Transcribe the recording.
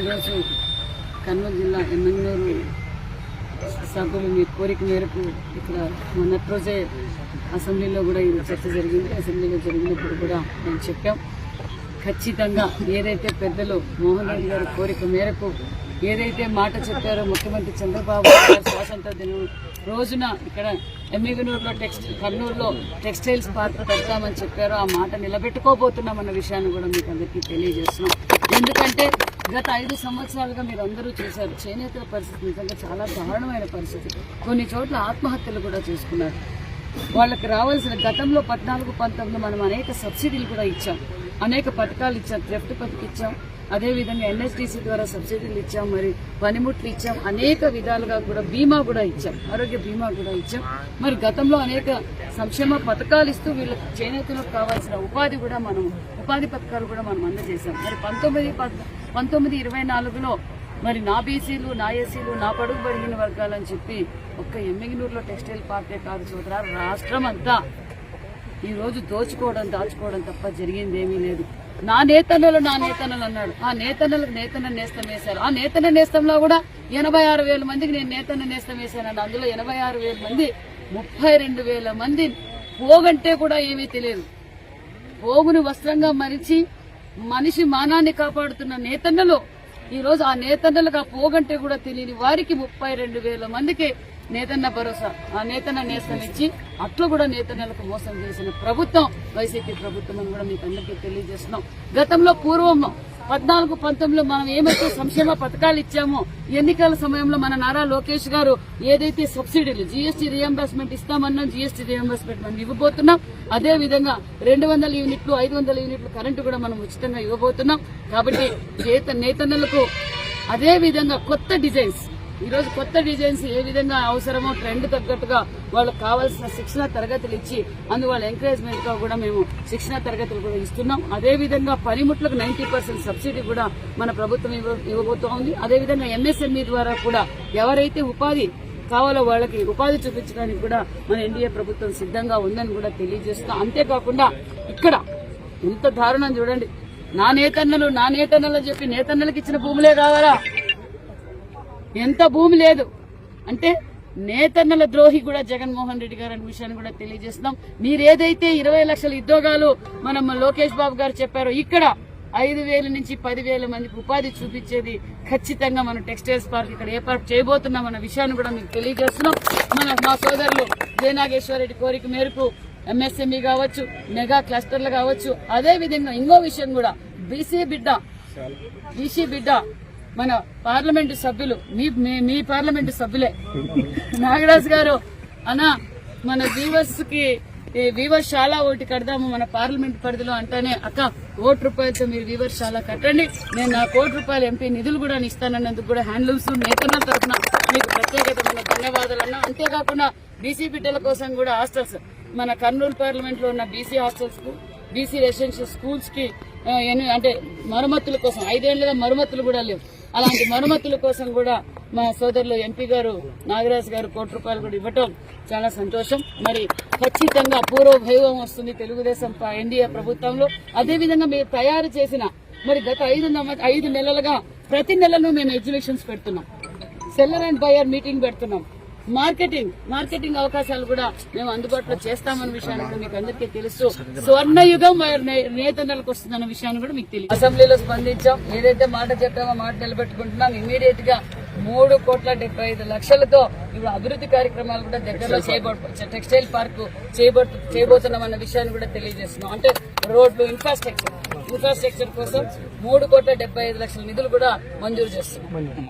ఈరోజు కర్నూలు జిల్లా ఎమ్మెల్యేరు సభ్యులు మీ కోరిక మేరకు ఇక్కడ మొన్నటి రోజే అసెంబ్లీలో కూడా ఇది చర్చ జరిగింది. అసెంబ్లీలో జరిగినప్పుడు కూడా మేము చెప్పాం. ఖచ్చితంగా ఏదైతే పెద్దలు మోహన్ రెడ్డి గారి కోరిక మేరకు ఏదైతే మాట చెప్పారో ముఖ్యమంత్రి చంద్రబాబు గారు స్వాతంత్ర దినం రోజున ఇక్కడ ఎమ్మిగనూరులో టెక్స్ట్ కర్నూలులో టెక్స్టైల్స్ పార్క్ పెడతామని చెప్పారో ఆ మాట నిలబెట్టుకోబోతున్నామన్న విషయాన్ని కూడా మీకు అందరికీ తెలియజేస్తున్నాం. ఎందుకంటే గత ఐదు సంవత్సరాలుగా మీరు అందరూ చూశారు. చేనేతల పరిస్థితి నిజంగా చాలా దారుణమైన పరిస్థితి. కొన్ని చోట్ల ఆత్మహత్యలు కూడా చేసుకున్నారు. వాళ్ళకి రావాల్సిన గతంలో పద్నాలుగు పంతొమ్మిది మనం అనేక సబ్సిడీలు కూడా ఇచ్చాం. అనేక పథకాలు ఇచ్చాం థ్రెఫ్ట్ పథకం ఇచ్చాం. అదేవిధంగా ఎన్ఎస్డిసి ద్వారా సబ్సిడీలు ఇచ్చాం మరి పనిముట్లు ఇచ్చాం అనేక విధాలుగా కూడా బీమా కూడా ఇచ్చాం ఆరోగ్య బీమా కూడా ఇచ్చాం. మరి గతంలో అనేక సంక్షేమ పథకాలు ఇస్తూ వీళ్ళకి చేనేతలకు కావాల్సిన ఉపాధి కూడా మనం ఉపాధి పథకాలు కూడా మనం అందజేశాం. మరి పంతొమ్మిది పంతొమ్మిది ఇరవై నాలుగులో మరి నా బీసీలు నా ఎస్సీలు నా పడుగు బడిగిన వర్గాలని చెప్పి ఒక్క ఎమ్మిగినూరులో టెక్స్టైల్ పార్కే కాదు సోదరా రాష్ట్రం అంతా ఈరోజు దోచుకోవడం దాచుకోవడం తప్ప జరిగిందేమీ లేదు. నా నేతన్నలు నా నేతన్నలు అన్నాడు. ఆ నేతన్నలకు నేతన్న నేస్తం వేశారు. ఆ నేతన్న నేస్తంలో కూడా ఎనభై ఆరు వేల మందికి నేను నేతన్న నేస్తం వేశానండి. అందులో ఎనభై ఆరు వేల మంది ముప్పై రెండు వేల మంది పోగంటే కూడా ఏమీ తెలియదు. పోగును వస్త్రంగా మరిచి మనిషి మానాన్ని కాపాడుతున్న నేతన్నలు ఈ రోజు ఆ నేతన్నలకు ఆ పోగంటే కూడా తెలియని వారికి ముప్పై రెండు వేల మందికి నేతన్న భరోసా ఆ నేతన్న నేస్తం ఇచ్చి అట్లా కూడా నేతన్నలకు మోసం చేసిన ప్రభుత్వం వైసీపీ ప్రభుత్వం అని కూడా మీకు అందరికీ తెలియజేస్తున్నాం. గతంలో పూర్వం పద్నాలుగు పంతొమ్మిదిలో మనం ఏమైతే సంక్షేమ పథకాలు ఇచ్చామో ఎన్నికల సమయంలో మన నారా లోకేష్ గారు ఏదైతే సబ్సిడీలు జీఎస్టీ రియంబర్స్మెంట్ ఇస్తామన్నా జీఎస్టీ రియంబర్స్మెంట్ మనం ఇవ్వబోతున్నాం. అదే విధంగా రెండు వందల యూనిట్లు ఐదు వందల యూనిట్లు కరెంటు కూడా మనం ఉచితంగా ఇవ్వబోతున్నాం. కాబట్టి చేత నేతన్నలకు అదే విధంగా కొత్త డిజైన్స్ ఈరోజు కొత్త డిజైన్స్ ఏ విధంగా అవసరమో ట్రెండ్ తగ్గట్టుగా వాళ్ళకి కావాల్సిన శిక్షణ తరగతులు ఇచ్చి అందువల్ల ఎంకరేజ్మెంట్గా కూడా మేము శిక్షణ తరగతులు కూడా ఇస్తున్నాం. అదేవిధంగా పనిముట్లకు నైన్టీ పర్సెంట్ సబ్సిడీ కూడా మన ప్రభుత్వం ఇవ్వబోతా ఇవ్వబోతోంది అదేవిధంగా ఎంఎస్ఎంఈ ద్వారా కూడా ఎవరైతే ఉపాధి కావాలో వాళ్ళకి ఉపాధి చూపించడానికి కూడా మన ఎన్డీఏ ప్రభుత్వం సిద్ధంగా ఉందని కూడా తెలియజేస్తాం అంతేకాకుండా ఇక్కడ ఎంత దారుణం చూడండి. నా నేతన్నలు నా నేతన్నలు చెప్పి నేతన్నలకు ఇచ్చిన భూములే కావాలా? ఎంత భూమి లేదు. అంటే నేతన్నల ద్రోహి కూడా జగన్మోహన్ రెడ్డి గారు అనే విషయాన్ని కూడా తెలియజేస్తున్నాం. మీరేదైతే ఇరవై లక్షల ఉద్యోగాలు మనం లోకేష్ బాబు గారు చెప్పారో ఇక్కడ ఐదు వేల నుంచి పదివేల మందికి ఉపాధి చూపించేది ఖచ్చితంగా మనం టెక్స్టైల్స్ పార్క్ ఇక్కడ ఏర్పాటు చేయబోతున్నాం అన్న విషయాన్ని కూడా మీకు తెలియజేస్తున్నాం. మన మా సోదరులు జయనాగేశ్వరరెడ్డి కోరిక మేరకు ఎంఎస్ఎంఈ కావచ్చు మెగా క్లస్టర్లు కావచ్చు అదే విధంగా ఇంకో విషయం కూడా బీసీ బిడ్డ బీసీ బిడ్డ మన పార్లమెంటు సభ్యులు మీ మీ- పార్లమెంటు సభ్యులే. నాగరాజు గారు అన్న మన వీవర్స్కి ఈ వీవర్స్ శాల కడదాము మన పార్లమెంట్ పరిధిలో అంటేనే అక్క కోటి రూపాయలతో మీరు వీవర్స్ శాల కట్టండి. నేను నా కోటి రూపాయల ఎంపీ నిధులు కూడా ఇస్తానన్నందుకు కూడా హ్యాండ్లూమ్స్ నేతన్న తరఫున మీకు ప్రత్యేకతమైన ధన్యవాదాలు అన్నా అంతేకాకుండా బీసీ బిడ్డల కోసం కూడా హాస్టల్స్ మన కర్నూలు పార్లమెంట్లో ఉన్న బీసీ హాస్టల్స్కు బీసీ రెసిడెన్షియల్ స్కూల్స్కి అంటే మరమ్మతుల కోసం ఐదేళ్ళుగా మరమ్మతులు కూడా లేవు. అలాంటి మరమ్మతుల కోసం కూడా మా సోదరులు ఎంపీ గారు నాగరాజ్ గారు కోటి రూపాయలు కూడా ఇవ్వటం చాలా సంతోషం. మరి ఖచ్చితంగా పూర్వ వైభవం వస్తుంది తెలుగుదేశం ప- ఎన్డీఏ ప్రభుత్వంలో. అదే విధంగా మీరు తయారు చేసిన మరి గత ఐదు ఐదు నెలలుగా ప్రతి నెలను మేము ఎగ్జిబిషన్స్ పెడుతున్నాం. సెల్లర్ అండ్ బయర్ మీటింగ్ పెడుతున్నాం. మార్కెటింగ్ మార్కెటింగ్ అవకాశాలు కూడా మేము అందుబాటులో చేస్తామన్న విషయాన్ని కూడా మీకు అందరికీ తెలుసు స్వర్ణయుగం నేతన్నలకు వస్తుందన్న విషయాన్ని కూడా మీకు తెలియదు. అసెంబ్లీలో స్పందించాం ఏదైతే మాట చెప్పామో మాట నిలబెట్టుకుంటున్నాం ఇమీడియట్గా మూడు కోట్ల డెబ్బై ఐదు లక్షలతో ఇప్పుడు అభివృద్ధి కార్యక్రమాలు కూడా దగ్గరలో చేయబడు టెక్స్టైల్ పార్క్ చేయబడు చేయబోతున్నాం అన్న విషయాన్ని కూడా తెలియజేస్తున్నాం. అంటే రోడ్లు ఇన్ఫ్రాస్ట్రక్చర్ ఇన్ఫ్రాస్ట్రక్చర్ కోసం మూడు కోట్ల డెబ్బై ఐదు లక్షల నిధులు కూడా మంజూరు చేస్తున్నాం.